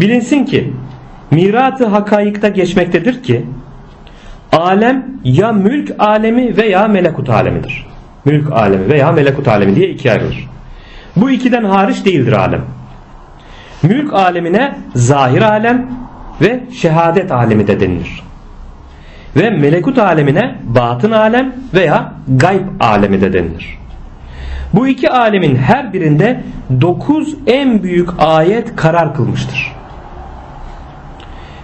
Bilinsin ki mirat-ı hakayıkta geçmektedir ki alem ya mülk alemi veya melekut alemidir. Mülk alemi veya melekut alemi diye ikiye ayrılır. Bu ikiden hariç değildir alem. Mülk alemine zahir alem ve şehadet alemi de denilir. Ve melekut alemine batın alem veya gayb alemi de denilir. Bu iki alemin her birinde dokuz en büyük ayet karar kılmıştır.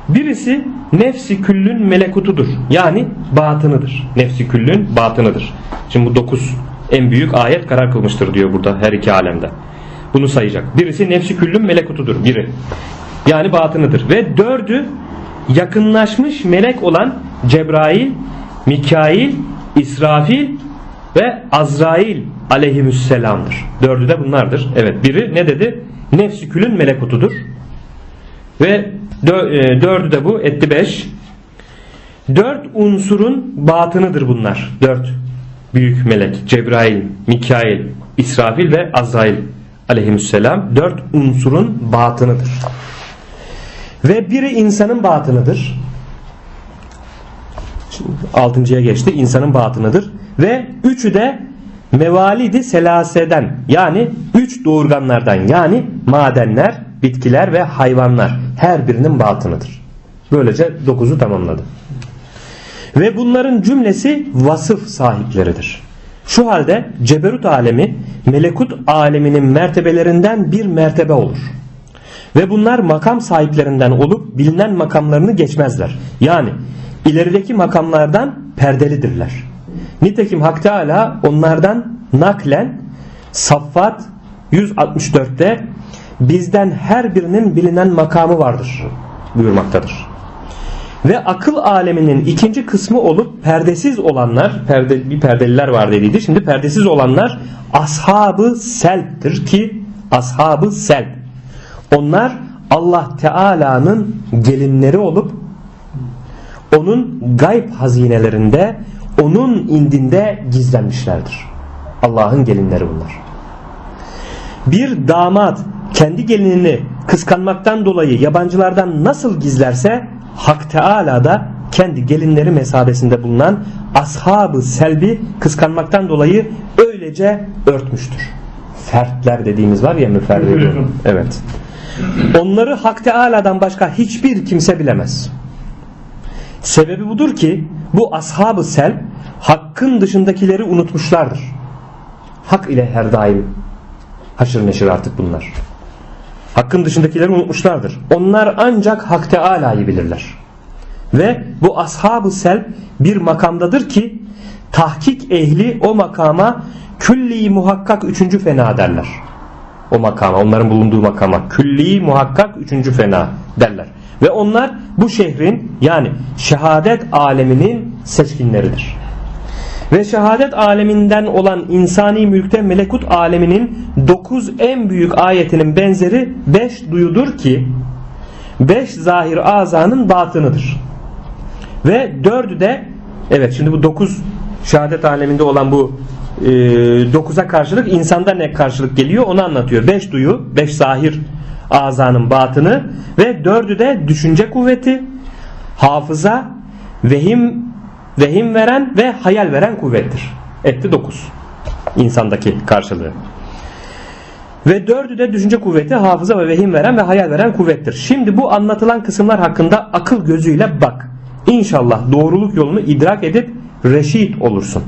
Birisi nefsi küllün melekutudur. Yani batınıdır. Nefsi küllün batınıdır. Şimdi bu dokuz en büyük ayet karar kılmıştır diyor burada her iki alemde. Bunu sayacak. Birisi nefsi küllün melekutudur. Biri. Yani batınıdır. Ve dördü yakınlaşmış melek olan Cebrail, Mikail, İsrafil ve Azrail aleyhisselamdır. Dördü de bunlardır. Evet biri ne dedi? Nefsi külün melekutudur. Ve e, dördü de bu etti beş. Dört unsurun batınıdır bunlar. Dört büyük melek. Cebrail, Mikail, İsrafil ve Azrail aleyhisselam. Dört unsurun batınıdır. Ve biri insanın batınıdır. Şimdi altıncıya geçti. İnsanın batınıdır. Ve üçü de mevalidi selaseden yani üç doğurganlardan yani madenler, bitkiler ve hayvanlar her birinin batınıdır. Böylece dokuzu tamamladı. Ve bunların cümlesi vasıf sahipleridir. Şu halde ceberut alemi melekut aleminin mertebelerinden bir mertebe olur. Ve bunlar makam sahiplerinden olup bilinen makamlarını geçmezler. Yani ilerideki makamlardan perdelidirler. Nitekim Hak Teala onlardan naklen Saffat 164'te bizden her birinin bilinen makamı vardır buyurmaktadır. Ve akıl aleminin ikinci kısmı olup perdesiz olanlar, perde, bir perdeliler var dediydi. Şimdi perdesiz olanlar ashabı selptir ki ashabı selp. Onlar Allah Teala'nın gelinleri olup onun gayb hazinelerinde onun indinde gizlenmişlerdir. Allah'ın gelinleri bunlar. Bir damat kendi gelinini kıskanmaktan dolayı yabancılardan nasıl gizlerse Hak Teala da kendi gelinleri mesabesinde bulunan ashabı selbi kıskanmaktan dolayı öylece örtmüştür. Fertler dediğimiz var ya müferridi. Evet. Onları Hak Teala'dan başka hiçbir kimse bilemez. Sebebi budur ki bu ashab-ı sel hakkın dışındakileri unutmuşlardır. Hak ile her daim haşır neşir artık bunlar. Hakkın dışındakileri unutmuşlardır. Onlar ancak Hak Teala'yı bilirler. Ve bu ashab-ı sel bir makamdadır ki tahkik ehli o makama külli muhakkak üçüncü fena derler. O makama, onların bulunduğu makama külli muhakkak üçüncü fena derler. Ve onlar bu şehrin yani şehadet aleminin seçkinleridir. Ve şehadet aleminden olan insani mülkte melekut aleminin dokuz en büyük ayetinin benzeri beş duyudur ki beş zahir azanın batınıdır. Ve dördü de evet şimdi bu dokuz şehadet aleminde olan bu e, dokuza karşılık insanda ne karşılık geliyor onu anlatıyor. Beş duyu, beş zahir azanın batını ve dördü de düşünce kuvveti, hafıza, vehim vehim veren ve hayal veren kuvvettir. Etti dokuz. insandaki karşılığı. Ve dördü de düşünce kuvveti, hafıza ve vehim veren ve hayal veren kuvvettir. Şimdi bu anlatılan kısımlar hakkında akıl gözüyle bak. İnşallah doğruluk yolunu idrak edip reşit olursun.